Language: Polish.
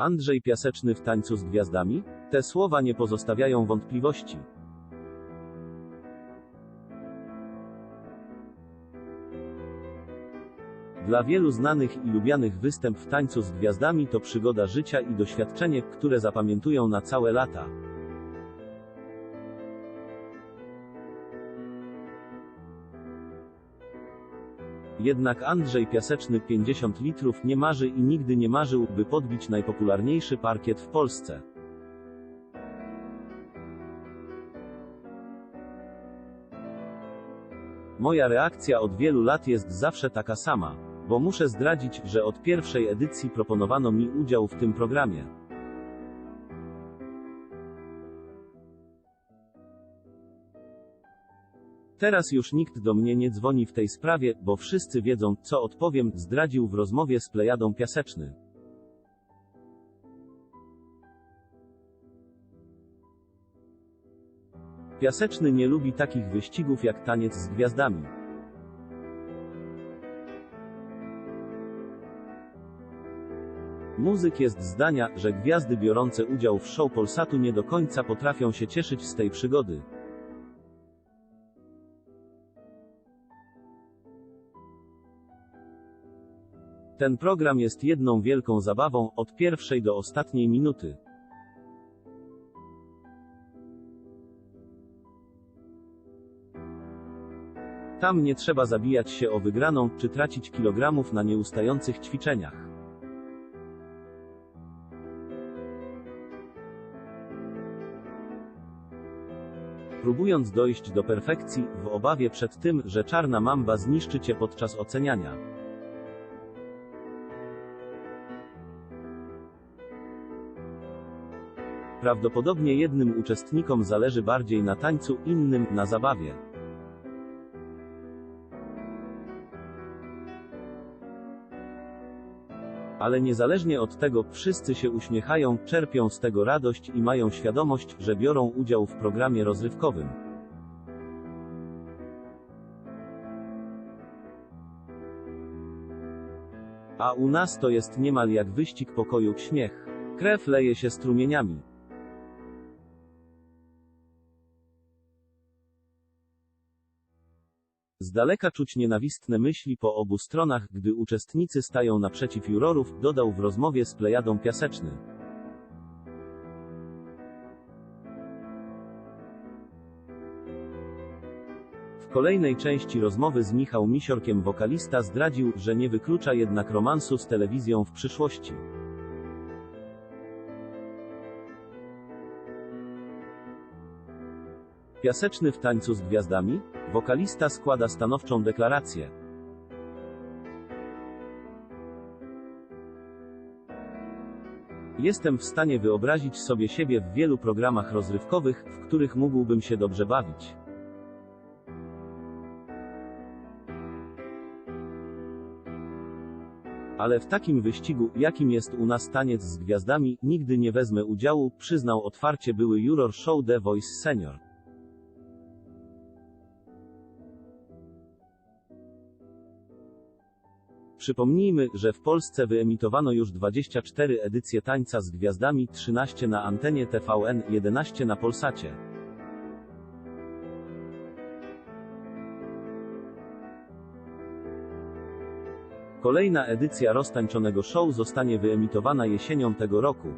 Andrzej Piaseczny w tańcu z gwiazdami? Te słowa nie pozostawiają wątpliwości. Dla wielu znanych i lubianych występ w tańcu z gwiazdami to przygoda życia i doświadczenie, które zapamiętują na całe lata. Jednak Andrzej Piaseczny 50 litrów nie marzy i nigdy nie marzył, by podbić najpopularniejszy parkiet w Polsce. Moja reakcja od wielu lat jest zawsze taka sama, bo muszę zdradzić, że od pierwszej edycji proponowano mi udział w tym programie. Teraz już nikt do mnie nie dzwoni w tej sprawie, bo wszyscy wiedzą, co odpowiem, zdradził w rozmowie z Plejadą Piaseczny. Piaseczny nie lubi takich wyścigów jak taniec z gwiazdami. Muzyk jest zdania, że gwiazdy biorące udział w show Polsatu nie do końca potrafią się cieszyć z tej przygody. Ten program jest jedną wielką zabawą, od pierwszej do ostatniej minuty. Tam nie trzeba zabijać się o wygraną, czy tracić kilogramów na nieustających ćwiczeniach. Próbując dojść do perfekcji, w obawie przed tym, że czarna mamba zniszczy cię podczas oceniania. Prawdopodobnie jednym uczestnikom zależy bardziej na tańcu, innym na zabawie. Ale niezależnie od tego, wszyscy się uśmiechają, czerpią z tego radość i mają świadomość, że biorą udział w programie rozrywkowym. A u nas to jest niemal jak wyścig pokoju, śmiech. Krew leje się strumieniami. Z daleka czuć nienawistne myśli po obu stronach, gdy uczestnicy stają naprzeciw jurorów, dodał w rozmowie z Plejadą Piaseczny. W kolejnej części rozmowy z Michał Misiorkiem wokalista zdradził, że nie wyklucza jednak romansu z telewizją w przyszłości. Piaseczny w tańcu z gwiazdami? Wokalista składa stanowczą deklarację. Jestem w stanie wyobrazić sobie siebie w wielu programach rozrywkowych, w których mógłbym się dobrze bawić. Ale w takim wyścigu, jakim jest u nas taniec z gwiazdami, nigdy nie wezmę udziału, przyznał otwarcie były juror show The Voice Senior. Przypomnijmy, że w Polsce wyemitowano już 24 edycje Tańca z Gwiazdami, 13 na antenie TVN, 11 na Polsacie. Kolejna edycja roztańczonego show zostanie wyemitowana jesienią tego roku.